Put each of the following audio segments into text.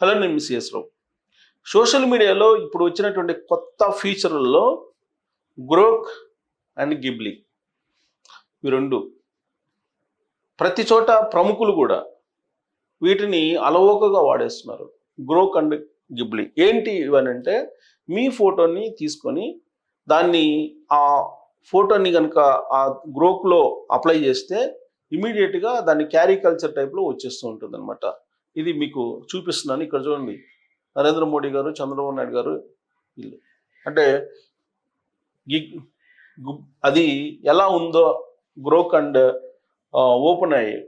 Hello నేను miss రావు. Social మీడియాలో ఇప్పుడు వచ్చినటువంటి కొత్త ఫీచర్లలో గ్రోక్ అండ్ గిబ్లీ ఇవి రెండు ప్రతి చోట ప్రముఖులు కూడా వీటిని అలవోకగా వాడేస్తున్నారు. Grok and Ghibli. ఏంటి ఇవనంటే మీ ఫోటోని తీసుకొని దాన్ని ఆ ఫోటోని కనుక ఆ గ్రోక్లో అప్లై చేస్తే ఇమీడియట్గా దాన్ని క్యారీ కల్చర్ టైప్లో వచ్చేస్తూ ఉంటుంది అనమాట ఇది మీకు చూపిస్తున్నాను. ఇక్కడ చూడండి. నరేంద్ర మోడీ గారు చంద్రబాబు నాయుడు గారు వీళ్ళు. అంటే గి- అది ఎలా ఉందో గ్రోక్ అండ్ ఓపెన్ అయ్యాయి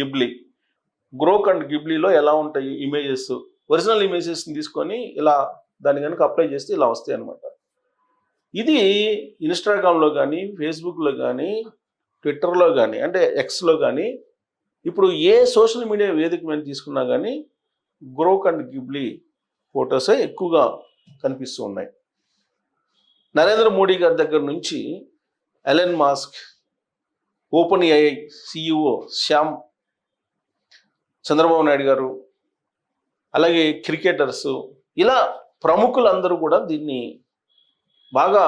గిబ్లీ. గ్రోక్ అండ్ గిబ్లీలో ఎలా ఉంటాయి ఇమేజెస్? ఒరిజినల్ ఇమేజెస్ని తీసుకొని ఇలా దాన్ని కనుక అప్లై చేస్తే ఇలా వస్తాయి అనమాట ఇది ఇన్స్టాగ్రామ్లో కానీ ఫేస్బుక్లో కానీ ట్విట్టర్లో కానీ అంటే ఎక్స్లో కానీ ఇప్పుడు ఏ సోషల్ మీడియా వేదిక మీద తీసుకున్నా కానీ గ్రోక్ అండ్ గిబ్లీ ఫొటోసే ఎక్కువగా కనిపిస్తూ ఉన్నాయి. నరేంద్ర మోడీ గారి దగ్గర నుంచి Elon Musk OpenAI CEO Sam Chandrababu Naidu గారు అలాగే క్రికెటర్స్ ఇలా ప్రముఖులందరూ కూడా దీన్ని బాగా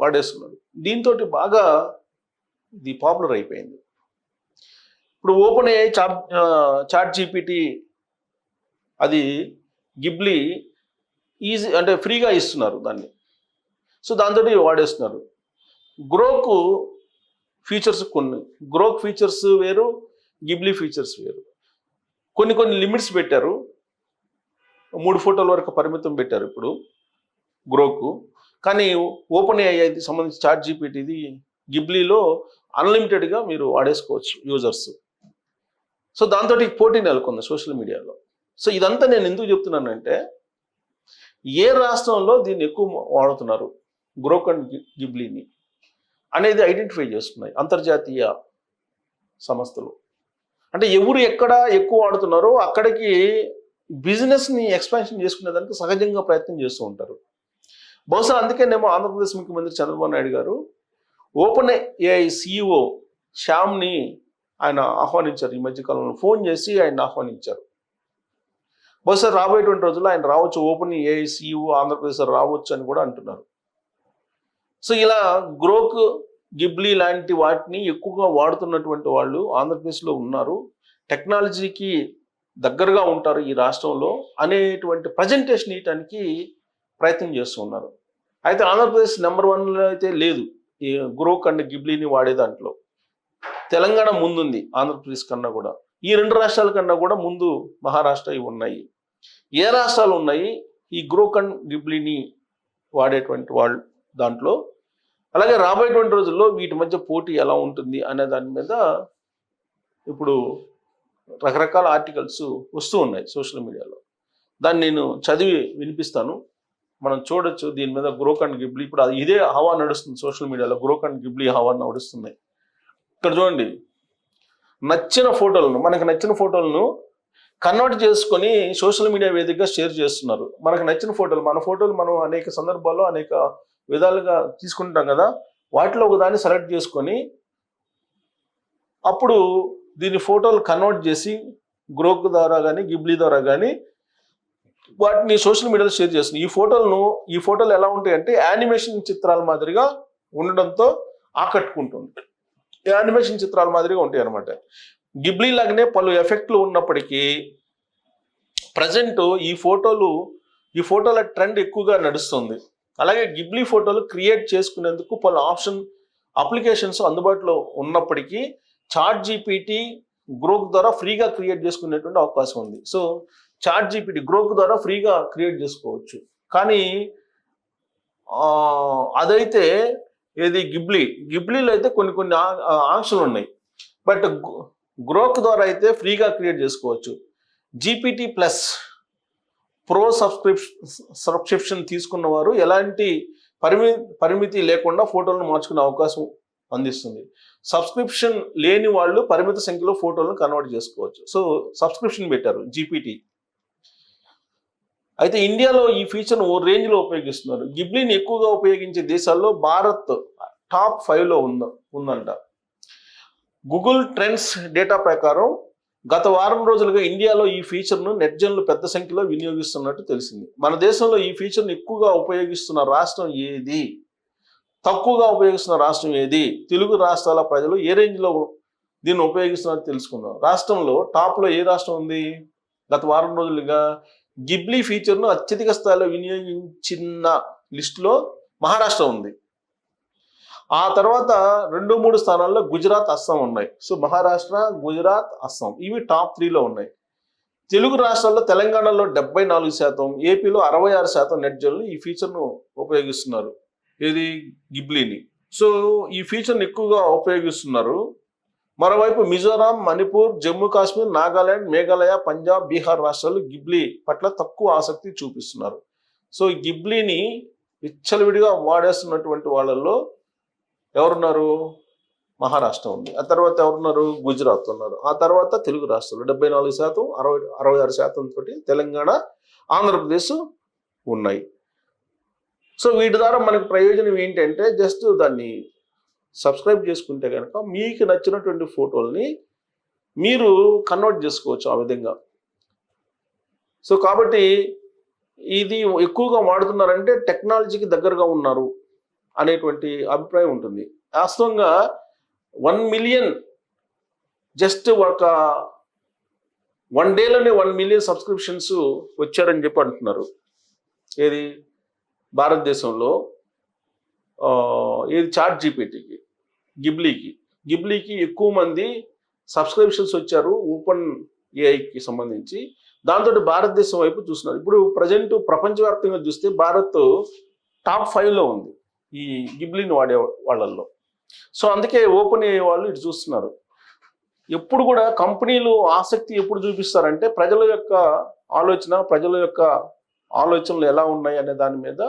వాడేస్తున్నారు. దీంతో బాగా ఇది పాపులర్ అయిపోయింది. ఇప్పుడు open AI chat chat GPT అది గిబ్లీ ఈజీ అంటే ఫ్రీగా ఇస్తున్నారు దాన్ని. సో దాంతో వాడేస్తున్నారు. గ్రోకు ఫీచర్స్ కొన్ని. గ్రోక్ ఫీచర్స్ వేరు గిబ్లీ ఫీచర్స్ వేరు. కొన్ని కొన్ని లిమిట్స్ పెట్టారు. మూడు ఫోటోల వరకు పరిమితం పెట్టారు ఇప్పుడు గ్రోకు. కానీ ఓపెన్ ఏఐకి సంబంధించి చాట్ జీపీటీది గిబ్లీలో అన్లిమిటెడ్గా మీరు వాడేసుకోవచ్చు యూజర్స్. సో దాంతో పోటీ నెలకొంది సోషల్ మీడియాలో. సో ఇదంతా నేను ఎందుకు చెప్తున్నానంటే ఏ రాష్ట్రంలో దీన్ని ఎక్కువ వాడుతున్నారు గ్రోకన్ గిబ్లీని అనేది ఐడెంటిఫై చేస్తున్నాయి అంతర్జాతీయ సంస్థలు. అంటే ఎవరు ఎక్కడ ఎక్కువ వాడుతున్నారో అక్కడికి బిజినెస్ని ఎక్స్పాన్షన్ చేసుకునేదానికి సహజంగా ప్రయత్నం చేస్తూ ఉంటారు. బహుశా అందుకేనేమో ఆంధ్రప్రదేశ్ ముఖ్యమంత్రి చంద్రబాబు నాయుడు గారు ఓపెన్ ఏఐ సిఇఓ శ్యామ్ని ఆయన ఆహ్వానించారు. ఈ మధ్యకాలంలో ఫోన్ చేసి ఆయన ఆహ్వానించారు. బహుశా రాబోయేటువంటి రోజుల్లో ఆయన రావచ్చు. ఓపెన్ ఏఐ ఆంధ్రప్రదేశ్ రావచ్చు అని కూడా అంటున్నారు. సో ఇలా గ్రోక్ గిబ్లీ లాంటి వాటిని ఎక్కువగా వాడుతున్నటువంటి వాళ్ళు ఆంధ్రప్రదేశ్లో ఉన్నారు. టెక్నాలజీకి దగ్గరగా ఉంటారు ఈ రాష్ట్రంలో అనేటువంటి ప్రజెంటేషన్ ఇవ్వటానికి ప్రయత్నం చేస్తున్నారు అయితే ఆంధ్రప్రదేశ్ నెంబర్ వన్లో అయితే లేదు. ఈ గ్రోక్ అండ్ గిబ్లీని వాడే దాంట్లో. తెలంగాణ ముందుంది ఆంధ్రప్రదేశ్ కన్నా కూడా. ఈ రెండు రాష్ట్రాల కన్నా కూడా ముందు మహారాష్ట్ర ఇవి ఉన్నాయి. ఏ రాష్ట్రాలు ఉన్నాయి? ఈ గ్రోకన్ గిబ్లిని గిబ్లీని వాడేటువంటి వాళ్ళు దాంట్లో. అలాగే రాబోయేటువంటి రోజుల్లో వీటి మధ్య పోటీ ఎలా ఉంటుంది అనే దాని మీద ఇప్పుడు రకరకాల ఆర్టికల్స్ వస్తూ ఉన్నాయి సోషల్ మీడియాలో. దాన్ని నేను చదివి వినిపిస్తాను. మనం చూడొచ్చు దీని మీద గ్రోకన్ గిబ్లీ ఇప్పుడు ఇదే హవా నడుస్తుంది సోషల్ మీడియాలో గ్రోకన్ గిబ్లీ హవా నడుస్తున్నాయి. ఇక్కడ చూడండి. నచ్చిన ఫోటోలను మనకు నచ్చిన ఫోటోలను కన్వర్ట్ చేసుకొని సోషల్ మీడియా వేదికగా షేర్ చేస్తున్నారు. మనకు నచ్చిన ఫోటోలు మన ఫోటోలు మనం అనేక సందర్భాల్లో అనేక విధాలుగా తీసుకుంటాం కదా. వాటిలో ఒకదాన్ని సెలెక్ట్ చేసుకొని అప్పుడు దీని ఫోటోలు కన్వర్ట్ చేసి గ్రోక్ ద్వారా కానీ గిబ్లీ ద్వారా కానీ వాటిని సోషల్ మీడియాలో షేర్ చేస్తుంది ఈ ఫోటోలను ఈ ఫోటోలు ఎలా ఉంటాయంటే యానిమేషన్ చిత్రాల మాదిరిగా ఉండడంతో ఆకట్టుకుంటుంది. యానిమేషన్ చిత్రాల మాదిరిగా ఉంటాయి అనమాట గిబ్లీ లాగానే పలు ఎఫెక్ట్లు ఉన్నప్పటికీ ప్రజెంట్ ఈ ఫోటోలు ఈ ఫోటోల ట్రెండ్ ఎక్కువగా నడుస్తుంది. అలాగే గిబ్లీ ఫోటోలు క్రియేట్ చేసుకునేందుకు పలు ఆప్షన్ అప్లికేషన్స్ అందుబాటులో ఉన్నప్పటికీ చాట్ జీపీటీ గ్రోక్ ద్వారా ఫ్రీగా క్రియేట్ చేసుకునేటువంటి అవకాశం ఉంది. సో చాట్ జీపీటీ గ్రోక్ ద్వారా ఫ్రీగా క్రియేట్ చేసుకోవచ్చు. కానీ అదైతే ఏది? గిబ్లీ. గిబ్లీలో అయితే కొన్ని కొన్ని ఆ- ఆంక్షలు ఉన్నాయి. బట్ గ్రోక్ ద్వారా అయితే ఫ్రీగా క్రియేట్ చేసుకోవచ్చు. GPT plus pro subscription subscription తీసుకున్న వారు ఎలాంటి పరిమి పరిమితి లేకుండా ఫోటోలను మార్చుకునే అవకాశం అందిస్తుంది. సబ్స్క్రిప్షన్ లేని వాళ్ళు పరిమిత సంఖ్యలో ఫోటోలను కన్వర్ట్ చేసుకోవచ్చు. సో సబ్స్క్రిప్షన్ పెట్టారు జీపీటీ. అయితే ఇండియాలో ఈ ఫీచర్ను ఓ రేంజ్లో ఉపయోగిస్తున్నారు. గిబ్లీని ఎక్కువగా ఉపయోగించే దేశాల్లో భారత్ టాప్ ఫైవ్లో ఉంద ఉందంట. గూగుల్ ట్రెండ్స్ డేటా ప్రకారం గత వారం రోజులుగా ఇండియాలో ఈ ఫీచర్ను నెట్జన్లు పెద్ద సంఖ్యలో వినియోగిస్తున్నట్టు తెలిసింది. మన దేశంలో ఈ ఫీచర్ను ఎక్కువగా ఉపయోగిస్తున్న రాష్ట్రం ఏది? తక్కువగా ఉపయోగిస్తున్న రాష్ట్రం ఏది? తెలుగు రాష్ట్రాల ప్రజలు ఏ రేంజ్లో దీన్ని ఉపయోగిస్తున్నారో తెలుసుకుందాం. రాష్ట్రంలో టాప్లో ఏ రాష్ట్రం ఉంది? గత వారం రోజులుగా గిబ్లీ ఫీచర్ను అత్యధిక స్థాయిలో వినియోగించిన లిస్టులో మహారాష్ట్ర ఉంది. ఆ తర్వాత రెండు మూడు స్థానాల్లో గుజరాత్ అస్సాం ఉన్నాయి. సో మహారాష్ట్ర గుజరాత్ అస్సాం ఇవి టాప్ త్రీలో ఉన్నాయి. తెలుగు రాష్ట్రాల్లో తెలంగాణలో డెబ్బై నాలుగు శాతం ఏపీలో అరవై ఆరు శాతం నెట్ జన్లు ఈ ఫీచర్ను ఉపయోగిస్తున్నారు. ఇది గిబ్లీని సో ఈ ఫీచర్ని ఎక్కువగా ఉపయోగిస్తున్నారు. మరోవైపు మిజోరాం మణిపూర్ జమ్మూ కాశ్మీర్ నాగాలాండ్ మేఘాలయ పంజాబ్ బీహార్ రాష్ట్రాలు గిబ్లీ పట్ల తక్కువ ఆసక్తి చూపిస్తున్నారు. సో గిబ్లీని విచ్చలవిడిగా వాడేస్తున్నటువంటి వాళ్ళల్లో ఎవరున్నారు? మహారాష్ట్ర ఉంది. ఆ తర్వాత ఎవరున్నారు? గుజరాత్ ఉన్నారు. ఆ తర్వాత తెలుగు రాష్ట్రాలు. డెబ్బై నాలుగు శాతం అరవై అరవై ఆరు శాతం తోటి తెలంగాణ ఆంధ్రప్రదేశ్ ఉన్నాయి. సో వీటి ద్వారా మనకు ప్రయోజనం ఏంటంటే జస్ట్ దాన్ని సబ్స్క్రైబ్ చేసుకుంటే కనుక మీకు నచ్చినటువంటి ఫోటోల్ని మీరు కన్వర్ట్ చేసుకోవచ్చు ఆ విధంగా. సో కాబట్టి ఇది ఎక్కువగా వాడుతున్నారంటే టెక్నాలజీకి దగ్గరగా ఉన్నారు అనేటువంటి అభిప్రాయం ఉంటుంది. వాస్తవంగా వన్ మిలియన్ జస్ట్ ఒక వన్ డేలోనే వన్ మిలియన్ సబ్స్క్రిప్షన్స్ వచ్చారని చెప్పి అంటున్నారు. ఏది? భారతదేశంలో ఏది? చాట్ జీపీటీకి. గిబ్లీకి. గిబ్లీకి ఎక్కువ మంది సబ్స్క్రిప్షన్స్ వచ్చారు ఓపెన్ ఏఐకి సంబంధించి. దాంతో భారతదేశం వైపు చూస్తున్నారు. ఇప్పుడు ప్రజెంట్ ప్రపంచవ్యాప్తంగా చూస్తే భారత్ టాప్ ఫైవ్లో ఉంది ఈ గిబ్లీని వాడే వాళ్ళల్లో. సో అందుకే ఓపెన్ అయ్యే వాళ్ళు ఇటు చూస్తున్నారు. ఎప్పుడు కూడా కంపెనీలు ఆసక్తి ఎప్పుడు చూపిస్తారంటే ప్రజల యొక్క ఆలోచన ప్రజల యొక్క ఆలోచనలు ఎలా ఉన్నాయి అనే దాని మీద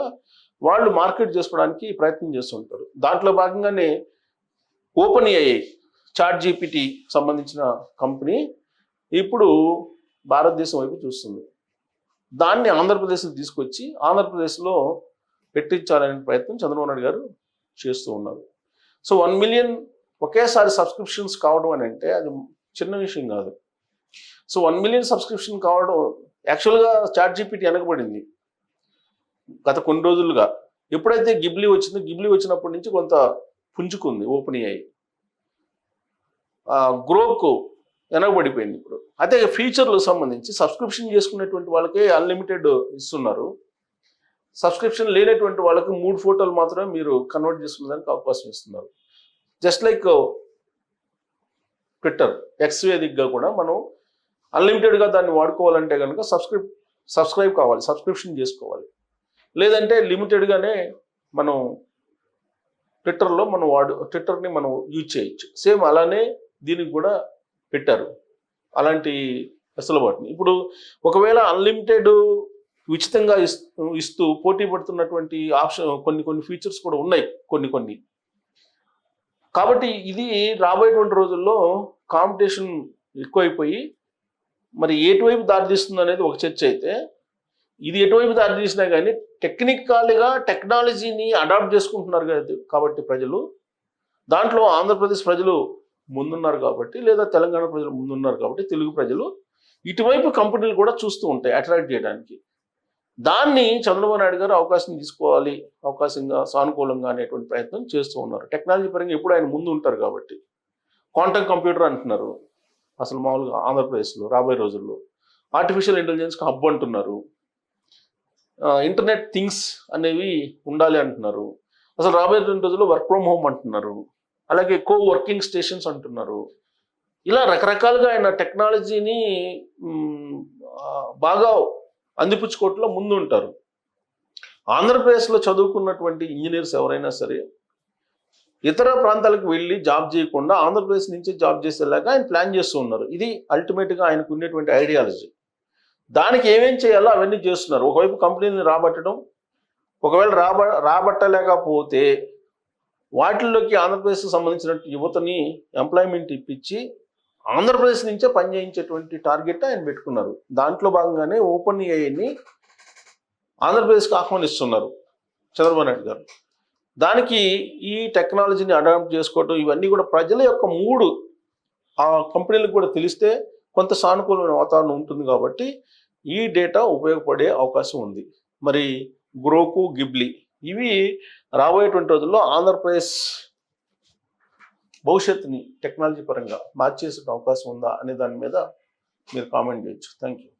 వాళ్ళు మార్కెట్ చేసుకోవడానికి ప్రయత్నం చేస్తుంటారు. దాంట్లో భాగంగానే ఓపెన్ ఏఐ చాట్ జీపీటీ సంబంధించిన కంపెనీ ఇప్పుడు భారతదేశం వైపు చూస్తుంది. దాన్ని ఆంధ్రప్రదేశ్కి తీసుకొచ్చి ఆంధ్రప్రదేశ్లో పెట్టించాలనే ప్రయత్నం చంద్రబాబు నాయుడు గారు చేస్తూ ఉన్నారు. సో వన్ మిలియన్ ఒకేసారి సబ్స్క్రిప్షన్స్ కావడం అని అంటే అది చిన్న విషయం కాదు. సో వన్ మిలియన్ సబ్స్క్రిప్షన్ కావడం యాక్చువల్గా చాట్ జీపీటీ వెనకబడింది. గత కొన్ని రోజులుగా. ఎప్పుడైతే గిబ్లీ వచ్చిందో గిబ్లీ వచ్చినప్పటి నుంచి కొంత పుంజుకుంది ఓపెన్ అయ్యి గ్రోకు వెనకబడిపోయింది ఇప్పుడు. అదే ఫీచర్లకు సంబంధించి సబ్స్క్రిప్షన్ చేసుకునేటువంటి వాళ్ళకే అన్లిమిటెడ్ ఇస్తున్నారు. సబ్స్క్రిప్షన్ లేనటువంటి వాళ్ళకి మూడు ఫోటోలు మాత్రమే మీరు కన్వర్ట్ చేసుకునేదానికి అవకాశం ఇస్తున్నారు. జస్ట్ లైక్ ట్విట్టర్ ఎక్స్ వేదిక్గా కూడా మనం అన్లిమిటెడ్గా దాన్ని వాడుకోవాలంటే కనుక సబ్స్క్రిప్ సబ్స్క్రైబ్ కావాలి సబ్స్క్రిప్షన్ చేసుకోవాలి. లేదంటే లిమిటెడ్గానే మనం ట్విట్టర్లో మనం వాడు ట్విట్టర్ని మనం యూజ్ చేయొచ్చు. సేమ్ అలానే దీనికి కూడా పెట్టారు. అలాంటి వెసులుబాటుని. ఇప్పుడు ఒకవేళ అన్లిమిటెడ్ ఉచితంగా ఇస్తూ ఇస్తూ పోటీ పడుతున్నటువంటి ఆప్షన్ కొన్ని కొన్ని ఫీచర్స్ కూడా ఉన్నాయి కొన్ని కొన్ని. కాబట్టి ఇది రాబోయేటువంటి రోజుల్లో కాంపిటీషన్ ఎక్కువైపోయి మరి ఎటువైపు దారితీస్తుంది అనేది ఒక చర్చ అయితే ఇది ఎటువైపు దారితీసినా కానీ టెక్నికల్గా టెక్నాలజీని అడాప్ట్ చేసుకుంటున్నారు కాబట్టి ప్రజలు దాంట్లో ఆంధ్రప్రదేశ్ ప్రజలు ముందున్నారు కాబట్టి లేదా తెలంగాణ ప్రజలు ముందున్నారు కాబట్టి తెలుగు ప్రజలు ఇటువైపు కంపెనీలు కూడా చూస్తూ ఉంటాయి అట్రాక్ట్ చేయడానికి. దాన్ని చంద్రబాబు నాయుడు గారు అవకాశం తీసుకోవాలి అవకాశంగా సానుకూలంగా అనేటువంటి ప్రయత్నం చేస్తూ ఉన్నారు. టెక్నాలజీ పరంగా ఎప్పుడు ఆయన ముందు ఉంటారు కాబట్టి. క్వాంటమ్ కంప్యూటర్ అంటున్నారు. అసలు మామూలుగా ఆంధ్రప్రదేశ్లో రాబోయే రోజుల్లో. ఆర్టిఫిషియల్ ఇంటెలిజెన్స్కి హబ్ అంటున్నారు. ఇంటర్నెట్ థింగ్స్ అనేవి ఉండాలి అంటున్నారు. అసలు రాబోయే రెండు రోజుల్లో వర్క్ ఫ్రమ్ హోమ్ అంటున్నారు. అలాగే కో వర్కింగ్ స్టేషన్స్ అంటున్నారు. ఇలా రకరకాలుగా ఆయన టెక్నాలజీని బాగా అందిపుచ్చుకోవట్లో ముందు ఉంటారు ఆంధ్రప్రదేశ్లో చదువుకున్నటువంటి ఇంజనీర్స్ ఎవరైనా సరే ఇతర ప్రాంతాలకు వెళ్ళి జాబ్ చేయకుండా ఆంధ్రప్రదేశ్ నుంచి జాబ్ చేసేలాగా ఆయన ప్లాన్ చేస్తూ ఉన్నారు. ఇది అల్టిమేట్గా ఆయనకు ఉండేటువంటి ఐడియాలజీ దానికి ఏమేం చేయాలో అవన్నీ చేస్తున్నారు. ఒకవైపు కంపెనీని రాబట్టడం ఒకవేళ రాబ రాబట్టలేకపోతే వాటిల్లోకి ఆంధ్రప్రదేశ్కి సంబంధించిన యువతని ఎంప్లాయ్మెంట్ ఇప్పించి ఆంధ్రప్రదేశ్ నుంచే పనిచేయించేటువంటి టార్గెట్ ఆయన పెట్టుకున్నారు. దాంట్లో భాగంగానే ఓపెన్ ఏఐని ఆంధ్రప్రదేశ్కి ఆహ్వానిస్తున్నారు చంద్రబాబు నాయుడు గారు. దానికి ఈ టెక్నాలజీని అడాప్ట్ చేసుకోవటం ఇవన్నీ కూడా ప్రజల యొక్క మూడు ఆ కంపెనీలకు కూడా తెలిస్తే కొంత సానుకూలమైన వాతావరణం ఉంటుంది కాబట్టి ఈ డేటా ఉపయోగపడే అవకాశం ఉంది. మరి గ్రోకు గిబ్లీ ఇవి రాబోయేటువంటి రోజుల్లో ఆంధ్రప్రదేశ్ భవిష్యత్తుని టెక్నాలజీ పరంగా మార్చేసే అవకాశం ఉందా అనే దాని మీద మీరు కామెంట్ చేయొచ్చు. Thank you